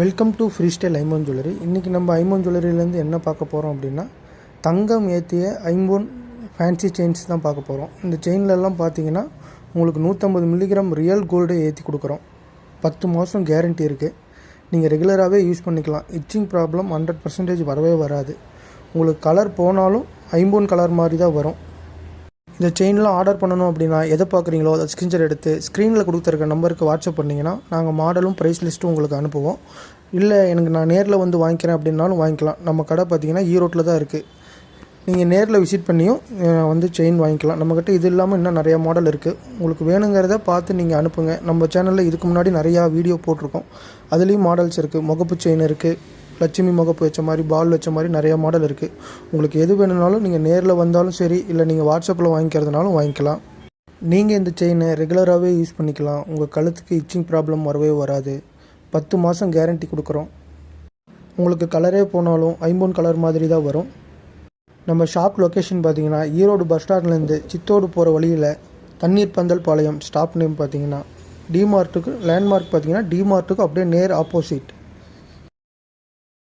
Welcome to free style Aimon jewellery இன்றைக்கி நம்ம ஐமோன் ஜுவல்லரியிலேருந்து என்ன பார்க்க போகிறோம் அப்படின்னா தங்கம் ஏற்றிய ஐம்போன் ஃபேன்சி செயின்ஸ் தான் பார்க்க போகிறோம் இந்த செயின்லலாம் பார்த்தீங்கன்னா உங்களுக்கு நூற்றம்பது மில்லிகிராம் ரியல் கோல்டு ஏற்றி கொடுக்குறோம். பத்து மாதம் கேரண்டி இருக்குது நீங்கள் ரெகுலராகவே யூஸ் பண்ணிக்கலாம். இச்சிங் ப்ராப்ளம் ஹண்ட்ரட் பர்சன்டேஜ் வரவே வராது. உங்களுக்கு கலர் போனாலும் ஐம்போன் கலர் மாதிரி தான் வரும். இந்த செயின்லாம் ஆர்டர் பண்ணணும் அப்படின்னா எதை பார்க்குறீங்களோ அதை ஸ்கிரீன்ஷாட் எடுத்து ஸ்க்ரீனில் கொடுத்துருக்க நம்பருக்கு வாட்ஸ்அப் பண்ணிங்கன்னா நாங்கள் மாடலும் ப்ரைஸ் லிஸ்ட்டும் உங்களுக்கு அனுப்புவோம். இல்லை எனக்கு நான் நேரில் வந்து வாங்கிக்கிறேன் அப்படின்னாலும் வாங்கிக்கலாம். நம்ம கடை பார்த்தீங்கன்னா ஈரோட்டில் தான் இருக்குது நீங்கள் நேரில் விசிட் பண்ணியும் வந்து செயின் வாங்கிக்கலாம். நம்மக்கிட்ட இது இல்லாமல் இன்னும் நிறையா மாடல் இருக்குது உங்களுக்கு வேணுங்கிறத பார்த்து நீங்கள் அனுப்புங்க. நம்ம சேனலில் இதுக்கு முன்னாடி நிறையா வீடியோ போட்டிருக்கோம். அதுலேயும் மாடல்ஸ் இருக்குது முகப்பு செயின் இருக்குது லட்சுமி முகப்பு வச்ச மாதிரி பால் வச்ச மாதிரி நிறைய மாடல் இருக்குது உங்களுக்கு எது வேணும்னாலும் நீங்கள் நேரில் வந்தாலும் சரி இல்லை நீங்கள் வாட்ஸ்அப்பில் வாங்கிக்கிறதுனாலும் வாங்கிக்கலாம். நீங்கள் இந்த செயினை ரெகுலராகவே யூஸ் பண்ணிக்கலாம். உங்கள் கழுத்துக்கு இச்சிங் ப்ராப்ளம் வரவே வராது. பத்து மாதம் கேரண்டி கொடுக்குறோம். உங்களுக்கு கலரே போனாலும் ஐம்பொன் கலர் மாதிரி தான் வரும். நம்ம ஷாப் லொக்கேஷன் பார்த்தீங்கன்னா ஈரோடு பஸ் ஸ்டாண்ட்லேருந்து சித்தோடு போகிற வழியில் தண்ணீர் பந்தல் பாளையம் ஸ்டாப் நேம் பார்த்தீங்கன்னா டிமார்ட்டுக்கு லேண்ட்மார்க் பார்த்தீங்கன்னா டிமார்ட்டுக்கு அப்படியே நேர் ஆப்போசிட்